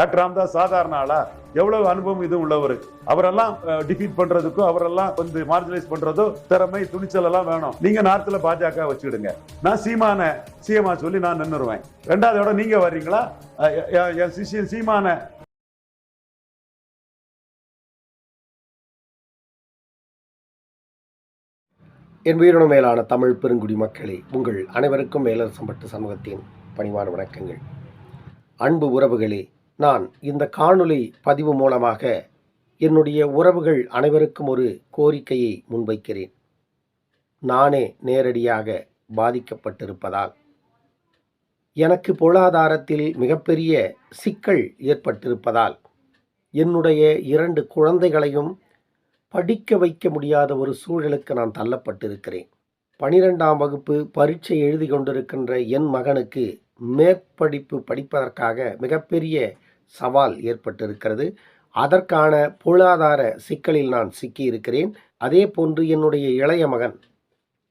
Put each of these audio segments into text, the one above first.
Doctor Ramdas சாதாரண ஆளா? எவ்வளவு அனுபவம் இது உள்ளவர்? அவரெல்லாம் டிஃபீட் பண்றதுக்கோ அவரெல்லாம் வந்து மார்ஜினைஸ் பண்றதோ திறமை துணிச்சல் எல்லாம் வேணும். நீங்க நார்த்ல பாஜக வச்சுக்கிடுங்க. நான் சீமான சீமா சொல்லி நான் நின்னுருவேன் ரெண்டாவது இடம் நீங்க வர்றீங்களா? என் சிஷியன் சீமான. என் உயிரின மேலான தமிழ் பெருங்குடி மக்களே உங்கள் அனைவருக்கும் மேலரசம்பட்டு சமூகத்தின் பணிவான வணக்கங்கள். அன்பு உறவுகளே நான் இந்த காணொளி பதிவு மூலமாக என்னுடைய உறவுகள் அனைவருக்கும் ஒரு கோரிக்கையை முன்வைக்கிறேன். நானே நேரடியாக பாதிக்கப்பட்டிருப்பதால். எனக்கு பொருளாதாரத்தில் மிகப்பெரிய சிக்கல் ஏற்பட்டிருப்பதால் என்னுடைய இரண்டு குழந்தைகளையும் படிக்க வைக்க முடியாத ஒரு சூழலுக்கு நான் தள்ளப்பட்டிருக்கிறேன். பனிரெண்டாம் வகுப்பு பரீட்சை எழுதி கொண்டிருக்கின்ற என் மகனுக்கு மேற்படிப்பு படிப்பதற்காக மிகப்பெரிய சவால் ஏற்பட்டிருக்கிறது. அதற்கான பொருளாதார சிக்கலில் நான் சிக்கியிருக்கிறேன். அதே போன்று என்னுடைய இளைய மகன்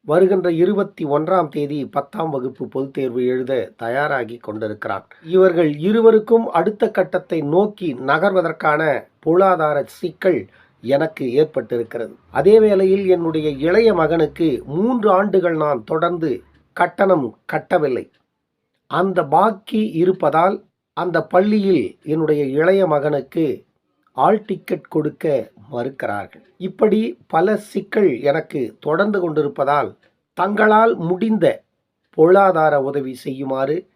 வருகின்ற இருபத்தி ஒன்றாம் தேதி பத்தாம் வகுப்பு பொதுத் தேர்வு எழுத தயாராகி கொண்டிருக்கிறான். இவர்கள் இருவருக்கும் அடுத்த கட்டத்தை நோக்கி நகர்வதற்கான பொருளாதார சிக்கல் எனக்கு ஏற்பட்டிருக்கிறது. அதே வேளையில் என்னுடைய இளைய மகனுக்கு மூன்று ஆண்டுகள் நான் தொடர்ந்து கட்டணம் கட்டவில்லை. அந்த பாக்கி இருப்பதால் அந்த பள்ளியில் என்னுடைய இளைய மகனுக்கு ஆல் டிக்கெட் கொடுக்க மறுக்கிறார்கள். இப்படி பல சிக்கல் எனக்கு தொடர்ந்து கொண்டிருப்பதால் தங்களால் முடிந்த பொருளாதார உதவி செய்யுமாறு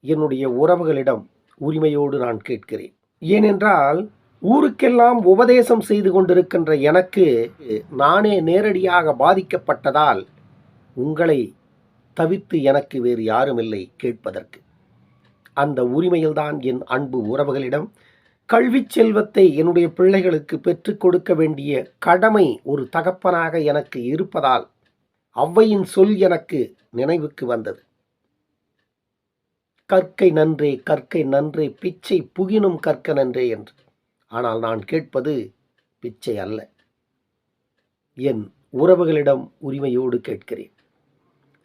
என்னுடைய உறவுகளிடம் உரிமையோடு நான் கேட்கிறேன். ஏனென்றால் ஊருக்கெல்லாம் உபதேசம் செய்து கொண்டிருக்கின்ற எனக்கு நானே நேரடியாக பாதிக்கப்பட்டதால் உங்களை தவிர்த்து எனக்கு வேறு யாரும் இல்லை கேட்பதற்கு. அந்த உரிமையில்தான் என் அன்பு உறவுகளிடம். கல்வி செல்வத்தை என்னுடைய பிள்ளைகளுக்கு பெற்றுக் கொடுக்க வேண்டிய கடமை ஒரு தகப்பனாக எனக்கு இருப்பதால் அவ்வையின் சொல் எனக்கு நினைவுக்கு வந்தது. கற்கை நன்றே கற்கை நன்றே பிச்சை புகினும் கற்க நன்றே என்று. ஆனால் நான் கேட்பது பிச்சை அல்ல. என் உறவுகளிடம் உரிமையோடு கேட்கிறேன்.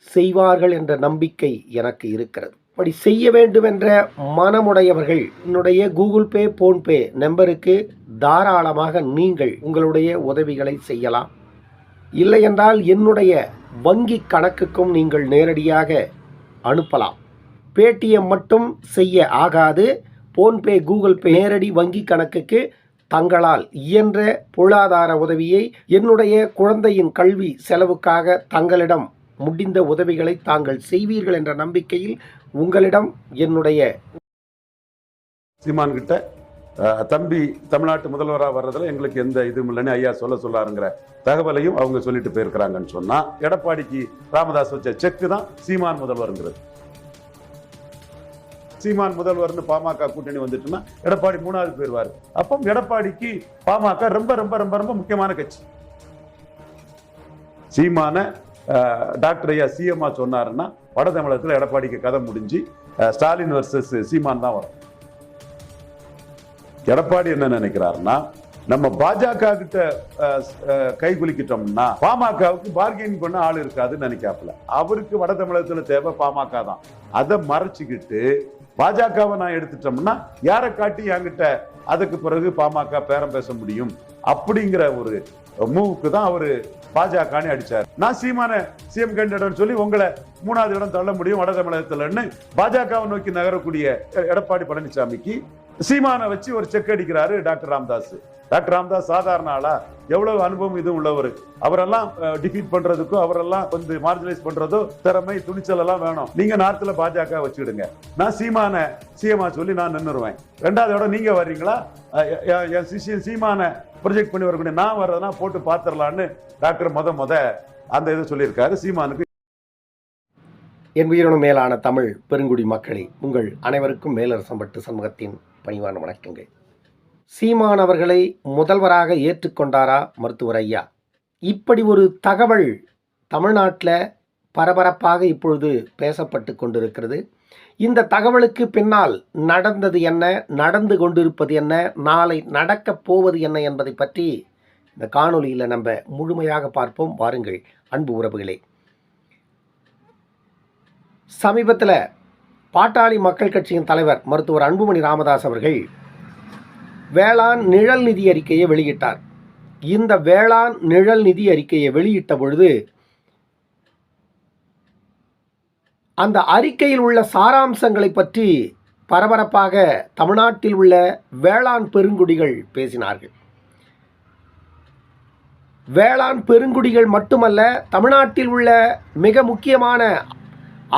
செய்வார்கள் என்ற நம்பிக்கை எனக்கு இருக்கிறது. அப்படி செய்ய வேண்டும் என்ற மனமுடையவர்கள் என்னுடைய கூகுள் பே போன்பே நம்பருக்கு தாராளமாக நீங்கள் உங்களுடைய உதவிகளை செய்யலாம். இல்லையென்றால் என்னுடைய வங்கி கணக்குக்கும் நீங்கள் நேரடியாக அனுப்பலாம். பேடிஎம் மட்டும் செய்ய ஆகாது. போன்பே கூகுள் பே நேரடி வங்கி கணக்குக்கு தங்களால் இயன்ற பொருளாதார உதவியை என்னுடைய குழந்தையின் கல்வி செலவுக்காக தங்களிடம் முடிந்த உதவிகளை தாங்கள் செய்வீர்கள் என்ற நம்பிக்கையில் உங்களிடம் என்னுடைய சீமான் கிட்ட தம்பி தமிழ்நாட்டு முதல்வராக வர்றதுல எங்களுக்கு எந்த இதுவும் இல்லைன்னு ஐயா சொல்ல சொல்லாருங்கிற தகவலையும் அவங்க சொல்லிட்டு போயிருக்கிறாங்கன்னு சொன்னா எடப்பாடிக்கு ராமதாஸ் வச்ச செக்கு தான் சீமான் முதல்வருங்கிறது. சீமான் முதல்வர்னு பாமக கூட்டணி வந்துட்டுன்னா எடப்பாடி மூணாவது போயிடுவார் அப்போ எடப்பாடிக்கு பாமக ரொம்ப ரொம்ப ரொம்ப ரொம்ப முக்கியமான கட்சி. சீமான டாக்டர் ஐயா சிஎம்மா சொன்னாருன்னா வட தமிழகத்தில் எடப்பாடிக்கு கதை முடிஞ்சு ஸ்டாலின் வர்சஸ் சீமான் தான் வரும். எடப்பாடி என்ன நினைக்கிறாருன்னா நம்ம பாஜக கிட்ட அஹ், கை குலுக்கிட்டோம்னா பாமகவுக்கு பார்கெயின் பண்ண ஆள் இருக்காதுன்னு நினைக்காப்புல. அவருக்கு வட தமிழகத்தில் தேவை பாமக தான். அதை மறைச்சிக்கிட்டு பாஜகவை நான் எடுத்துட்டோம்னா யாரை காட்டி என்கிட்ட அதுக்கு பிறகு பாமக பேரம் பேச முடியும்? அப்படிங்கிற ஒரு மூவுக்கு தான் அவரு பாஜகன்னு அடிச்சார். நான் சீமான சிஎம் கேண்டிடேட் சொல்லி உங்களை மூணாவது இடம் தள்ள முடியும் வட தமிழகத்தில்னு பாஜகவை நோக்கி நகரக்கூடிய எடப்பாடி பழனிசாமிக்கு சீமானை வச்சு ஒரு செக் அடிக்கிறாரு டாக்டர் ராம்தாஸ் டாக்டர் ராமதாஸ் சாதாரண ஆளா? எவ்வளவு அனுபவம் இது உள்ளவர்? அவரெல்லாம் டிஃபீட் பண்றதுக்கும் அவரெல்லாம் வந்து மார்ஜினைஸ் பண்றதோ திறமை துணிச்சல் எல்லாம் வேணும். நீங்க நார்த்தில் பாஜக வச்சுக்கிடுங்க. நான் சீமான சிஎம்ஆ சொல்லி நான் நின்றுருவேன். ரெண்டாவது இடம் நீங்க வர்றீங்களா? என் சிஷியன் சீமான ப்ரொஜெக்ட் பண்ணி வரக்கூடிய நான் வர்றதுனா போட்டு பார்த்துடலான்னு டாக்டர் முத மொத அந்த இதை சொல்லியிருக்காரு. சீமானுக்கு என் உயிரினும் மேலான தமிழ் பெருங்குடி மக்களே உங்கள் அனைவருக்கும் மேலரசம்பட்டு சமூகத்தின் பணிவான வணக்கங்கள். சீமான் அவர்களை முதல்வராக ஏற்றுக்கொண்டாரா மருத்துவர் ஐயா? இப்படி ஒரு தகவல் தமிழ்நாட்டில் பரபரப்பாக இப்பொழுது பேசப்பட்டு கொண்டிருக்கிறது. இந்த தகவலுக்கு பின்னால் நடந்தது என்ன நடந்து கொண்டிருப்பது என்ன நாளை நடக்கப் போவது என்ன என்பதை பற்றி இந்த காணொலியில் நம்ம முழுமையாக பார்ப்போம். வாருங்கள் அன்பு உறவுகளே. சமீபத்தில் பாட்டாளி மக்கள் கட்சியின் தலைவர் மருத்துவர் அன்புமணி ராமதாஸ் அவர்கள் வேளாண் நிழல் நிதி அறிக்கையை வெளியிட்டார். இந்த வேளாண் நிழல் நிதி அறிக்கையை வெளியிட்ட பொழுது அந்த அறிக்கையில் உள்ள சாராம்சங்களை பற்றி பரபரப்பாக தமிழ்நாட்டில் உள்ள வேளாண் பெருங்குடிகள் பேசினார்கள். வேளாண் பெருங்குடிகள் மட்டுமல்ல தமிழ்நாட்டில் உள்ள மிக முக்கியமான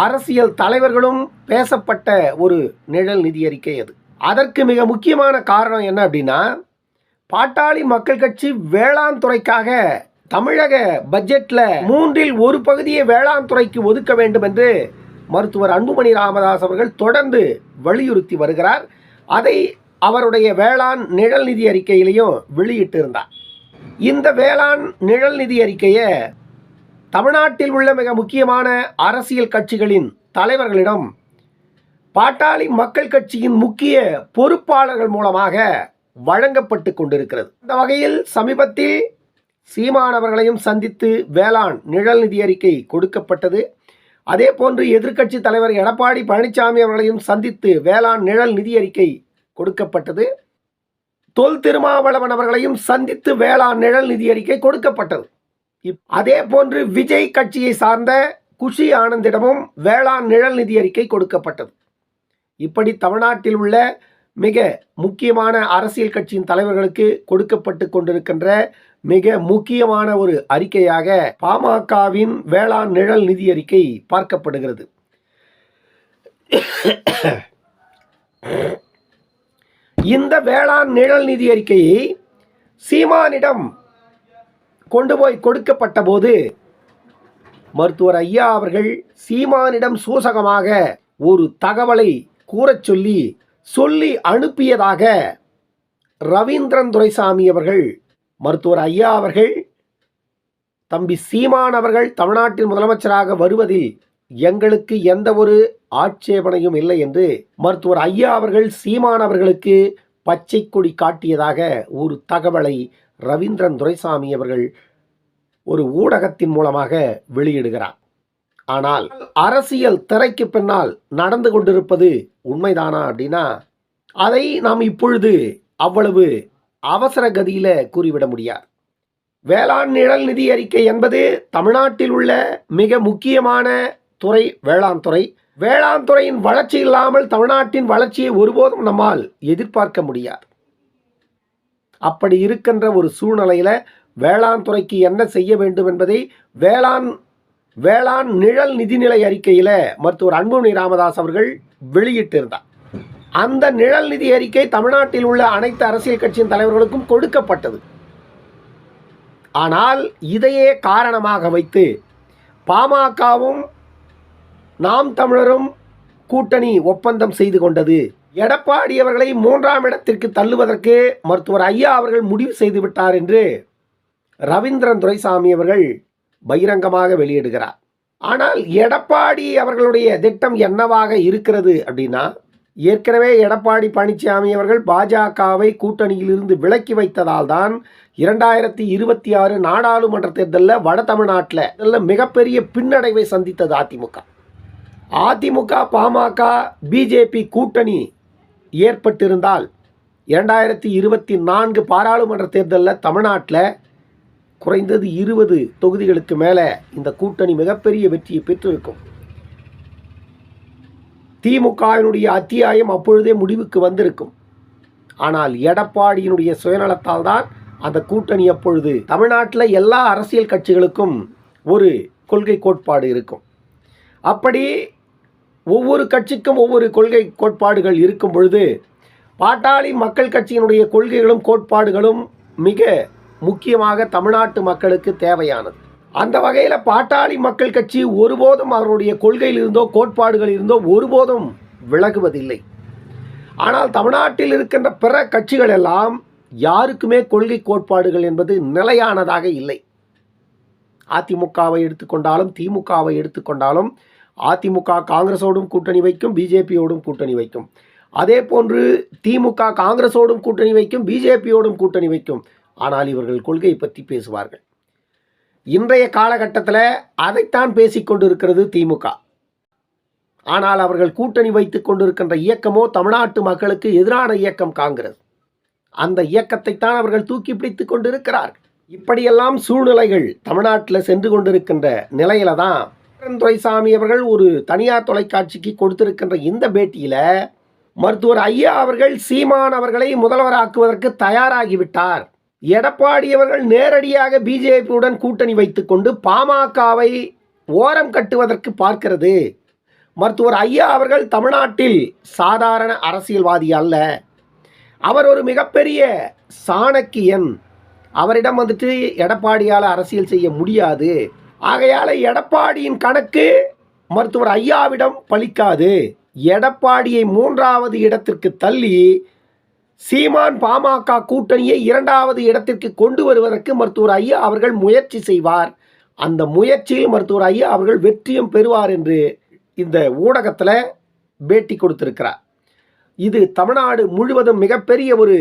அரசியல் தலைவர்களும் பேசப்பட்ட ஒரு நிழல் நிதி அறிக்கை அது. அதற்கு மிக முக்கியமான காரணம் என்ன அப்படின்னா பாட்டாளி மக்கள் கட்சி வேளாண் துறைக்காக தமிழக பட்ஜெட்டில் மூன்றில் ஒரு பகுதியை வேளாண் துறைக்கு ஒதுக்க வேண்டும் என்று மருத்துவர் அன்புமணி ராமதாஸ் அவர்கள் தொடர்ந்து வலியுறுத்தி வருகிறார். அதை அவருடைய வேளாண் நிழல் நிதி அறிக்கையிலையும் வெளியிட்டிருந்தார். இந்த வேளாண் நிழல் நிதி அறிக்கையை தமிழ்நாட்டில் உள்ள மிக முக்கியமான அரசியல் கட்சிகளின் தலைவர்களிடம் பாட்டாளி மக்கள் கட்சியின் முக்கிய பொறுப்பாளர்கள் மூலமாக வழங்கப்பட்டு கொண்டிருக்கிறது. இந்த வகையில் சமீபத்தில் சீமானவர்களையும் சந்தித்து வேளாண் நிழல் நிதி அறிக்கை கொடுக்கப்பட்டது. அதே போன்று எதிர்க்கட்சி தலைவர் எடப்பாடி பழனிசாமி அவர்களையும் சந்தித்து வேளாண் நிழல் நிதி அறிக்கை கொடுக்கப்பட்டது. தொல் திருமாவளவன் அவர்களையும் சந்தித்து வேளாண் நிழல் நிதி அறிக்கை கொடுக்கப்பட்டது. இப்- அதே போன்று விஜய் கட்சியை சார்ந்த குஷி ஆனந்திடமும் வேளாண் நிழல் நிதி அறிக்கை கொடுக்கப்பட்டது. இப்படி தமிழ்நாட்டில் உள்ள மிக முக்கியமான அரசியல் கட்சியின் தலைவர்களுக்கு கொடுக்கப்பட்டு கொண்டிருக்கின்ற மிக முக்கியமான ஒரு அறிக்கையாக பாமகவின் வேளாண் நிழல் நிதி அறிக்கை பார்க்கப்படுகிறது. இந்த வேளாண் நிழல் நிதி அறிக்கையை சீமானிடம் கொண்டு போய் கொடுக்கப்பட்ட போது மருத்துவர் ஐயா அவர்கள் சீமானிடம் சூசகமாக ஒரு தகவலை கூறச் சொல்லி சொல்லி அனுப்பியதாக ரவீந்திரன் துரைசாமி அவர்கள் மருத்துவர் ஐயா அவர்கள் தம்பி சீமான் அவர்கள் தமிழ்நாட்டின் முதலமைச்சராக வருவதில் எங்களுக்கு எந்த ஒரு ஆட்சேபனையும் இல்லை என்று மருத்துவர் ஐயா அவர்கள் சீமான் அவர்களுக்கு பச்சை கொடி காட்டியதாக ஒரு தகவலை ரவீந்திரன் துரைசாமி அவர்கள் ஒரு ஊடகத்தின் மூலமாக வெளியிடுகிறார். ஆனால் அரசியல் திரைக்கு பின்னால் நடந்து கொண்டிருப்பது உண்மைதானா அப்படின்னா அதை நாம் இப்பொழுது அவ்வளவு அவசர கதியில் கூறிவிட முடியாது. வேளாண் நிழல் நிதி அறிக்கை என்பது தமிழ்நாட்டில் உள்ள மிக முக்கியமான துறை வேளாண் துறை. வேளாண் துறையின் வளர்ச்சி இல்லாமல் தமிழ்நாட்டின் வளர்ச்சியை ஒருபோதும் நம்மால் எதிர்பார்க்க முடியாது. அப்படி இருக்கின்ற ஒரு சூழ்நிலையில் வேளாண் துறைக்கு என்ன செய்ய வேண்டும் என்பதை வேளாண் வேளாண் நிழல் நிதிநிலை அறிக்கையில் மருத்துவர் அன்புமணி ராமதாஸ் அவர்கள் வெளியிட்டிருந்தார். அந்த நிழல் நிதி அறிக்கை தமிழ்நாட்டில் உள்ள அனைத்து அரசியல் கட்சியின் தலைவர்களுக்கும் கொடுக்கப்பட்டது. ஆனால் இதையே காரணமாக வைத்து பாமகவும் நாம் தமிழரும் கூட்டணி ஒப்பந்தம் செய்து கொண்டது. எடப்பாடி அவர்களை மூன்றாம் இடத்திற்கு தள்ளுவதற்கு மருத்துவர் ஐயா அவர்கள் முடிவு செய்துவிட்டார் என்று ரவீந்திரன் துரைசாமி அவர்கள் பகிரங்கமாக வெளியிடுகிறார். ஆனால் எடப்பாடி அவர்களுடைய திட்டம் என்னவாக இருக்கிறது அப்படின்னா ஏற்கனவே எடப்பாடி பழனிசாமி அவர்கள் பாஜகவை கூட்டணியிலிருந்து விலக்கி வைத்ததால் தான் இரண்டாயிரத்தி இருபத்தி ஆறு நாடாளுமன்ற தேர்தலில் வட தமிழ்நாட்டில் மிகப்பெரிய பின்னடைவை சந்தித்தது அதிமுக. அதிமுக பாமக பிஜேபி கூட்டணி ஏற்பட்டிருந்தால் இரண்டாயிரத்தி இருபத்தி நான்கு பாராளுமன்ற தேர்தலில் தமிழ்நாட்டில் குறைந்தது இருபது தொகுதிகளுக்கு மேலே இந்த கூட்டணி மிகப்பெரிய வெற்றியை பெற்றிருக்கும். திமுகவினுடைய அத்தியாயம் அப்பொழுதே முடிவுக்கு வந்திருக்கும். ஆனால் எடப்பாடியினுடைய சுயநலத்தால் தான் அந்த கூட்டணி அப்பொழுது தமிழ்நாட்டில் எல்லா அரசியல் கட்சிகளுக்கும் ஒரு கொள்கை கோட்பாடு இருக்கும். அப்படி ஒவ்வொரு கட்சிக்கும் ஒவ்வொரு கொள்கை கோட்பாடுகள் இருக்கும் பொழுது பாட்டாளி மக்கள் கட்சியினுடைய கொள்கைகளும் கோட்பாடுகளும் மிக முக்கியமாக தமிழ்நாட்டு மக்களுக்கு தேவையானது. அந்த வகையில் பாட்டாளி மக்கள் கட்சி ஒருபோதும் அவருடைய கொள்கையில் இருந்தோ கோட்பாடுகள் இருந்தோ ஒருபோதும் விலகுவதில்லை. ஆனால் தமிழ்நாட்டில் இருக்கின்ற பிற கட்சிகள் எல்லாம் யாருக்குமே கொள்கை கோட்பாடுகள் என்பது நிலையானதாக இல்லை. அதிமுகவை எடுத்துக்கொண்டாலும் திமுகவை எடுத்துக்கொண்டாலும் அதிமுக காங்கிரஸோடும் கூட்டணி வைக்கும் பிஜேபியோடும் கூட்டணி வைக்கும். அதே போன்று திமுக காங்கிரஸோடும் கூட்டணி வைக்கும் பிஜேபியோடும் கூட்டணி வைக்கும். ஆனால் இவர்கள் கொள்கை பற்றி பேசுவார்கள். இன்றைய காலகட்டத்தில் அதைத்தான் பேசிக்கொண்டிருக்கிறது திமுக. ஆனால் அவர்கள் கூட்டணி வைத்துக் கொண்டிருக்கின்ற இயக்கமோ தமிழ்நாட்டு மக்களுக்கு எதிரான இயக்கம் காங்கிரஸ். அந்த இயக்கத்தை தான் அவர்கள் தூக்கி பிடித்து கொண்டிருக்கிறார் இப்படியெல்லாம் சூழ்நிலைகள் தமிழ்நாட்டில் சென்று கொண்டிருக்கின்ற நிலையில தான் துரைசாமி அவர்கள் ஒரு தனியார் தொலைக்காட்சிக்கு கொடுத்திருக்கின்ற இந்த பேட்டியில் மருத்துவர் ஐயா அவர்கள் சீமான் அவர்களை முதல்வராக்குவதற்கு தயாராகிவிட்டார். எடப்பாடி அவர்கள் நேரடியாக பிஜேபியுடன் கூட்டணி வைத்துக்கொண்டு பாமகவை ஓரம் கட்டுவதற்கு பார்க்கிறது. மருத்துவர் ஐயா அவர்கள் தமிழ்நாட்டில் சாதாரண அரசியல்வாதி அல்ல. அவர் ஒரு மிகப்பெரிய சாணக்கியன். அவரிடம் வந்துட்டு எடப்பாடியால் அரசியல் செய்ய முடியாது. ஆகையால் எடப்பாடியின் கணக்கு மருத்துவர் ஐயாவிடம் பலிக்காது எடப்பாடியை மூன்றாவது இடத்திற்கு தள்ளி சீமான் பாமக கூட்டணியை இரண்டாவது இடத்திற்கு கொண்டு வருவதற்கு மருத்துவர் ஐயா அவர்கள் முயற்சி செய்வார். அந்த முயற்சியில் மருத்துவர் ஐயா அவர்கள் வெற்றியும் பெறுவார் என்று இந்த ஊடகத்தில் பேட்டி கொடுத்திருக்கிறார். இது தமிழ்நாடு முழுவதும் மிகப்பெரிய ஒரு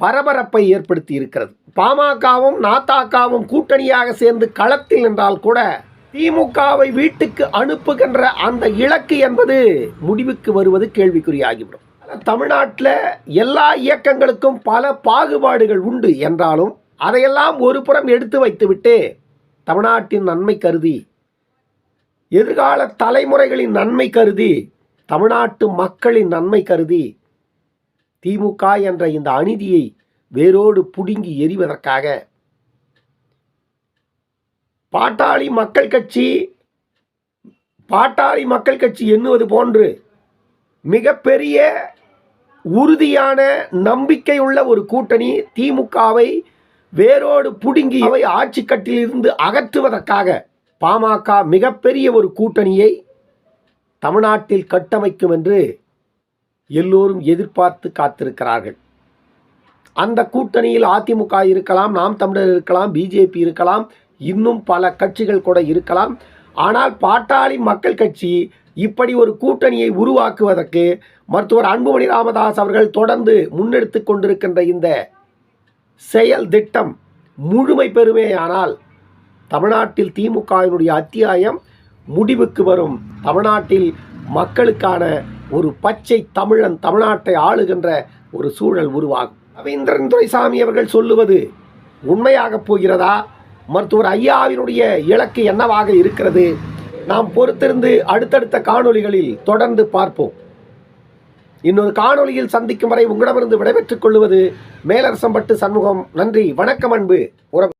பரபரப்பை ஏற்படுத்தி இருக்கிறது. பாமகவும் நாத்தாக்காவும் கூட்டணியாக சேர்ந்து களத்தில் நின்றால் கூட திமுகவை வீட்டுக்கு அனுப்புகின்ற அந்த இலக்கு என்பது முடிவுக்கு வருவது கேள்விக்குறியாகிவிடும். தமிழ்நாட்டில் எல்லா இயக்கங்களுக்கும் பல பாகுபாடுகள் உண்டு என்றாலும் அதையெல்லாம் ஒரு புறம் எடுத்து வைத்துவிட்டு தமிழ்நாட்டின் நன்மை கருதி எதிர்கால தலைமுறைகளின் நன்மை கருதி தமிழ்நாட்டு மக்களின் நன்மை கருதி திமுக என்ற இந்த அநீதியை வேரோடு புடுங்கி எறிவதற்காக பாட்டாளி மக்கள் கட்சி பாட்டாளி மக்கள் கட்சி எண்ணுவது போன்று மிகப்பெரிய உறுதியான நம்பிக்கையுள்ள ஒரு கூட்டணி திமுகவை வேரோடு புடுங்கி அவை ஆட்சி கட்டிலிருந்து அகற்றுவதற்காக பாமக மிகப்பெரிய ஒரு கூட்டணியை தமிழ்நாட்டில் கட்டமைக்கும் என்று எல்லோரும் எதிர்பார்த்து காத்திருக்கிறார்கள். அந்த கூட்டணியில் அதிமுக இருக்கலாம் நாம் தமிழர் இருக்கலாம் பிஜேபி இருக்கலாம் இன்னும் பல கட்சிகள் கூட இருக்கலாம். ஆனால் பாட்டாளி மக்கள் கட்சி இப்படி ஒரு கூட்டணியை உருவாக்குவதற்கு மருத்துவர் அன்புமணி ராமதாஸ் அவர்கள் தொடர்ந்து முன்னெடுத்து கொண்டிருக்கின்ற இந்த செயல் திட்டம் முழுமை பெறுமேயானால் தமிழ்நாட்டில் திமுகவினுடைய அத்தியாயம் முடிவுக்கு வரும். தமிழ்நாட்டில் மக்களுக்கான ஒரு பச்சை தமிழன் தமிழ்நாட்டை ஆளுகின்ற ஒரு சூழல் உருவாகும். ரவீந்திரன் துரைசாமி அவர்கள் சொல்லுவது உண்மையாக போகிறதா? மருத்துவர் ஐயாவினுடைய இலக்கு என்னவாக இருக்கிறது? நாம் பொறுத்திருந்து அடுத்தடுத்த காணொளிகளில் தொடர்ந்து பார்ப்போம். இன்னொரு காணொளியில் சந்திக்கும் வரை உங்களிடமிருந்து விடைபெற்றுக் கொள்வது மேலரசம்பட்டு சண்முகம். நன்றி வணக்கம் அன்பு. உறவு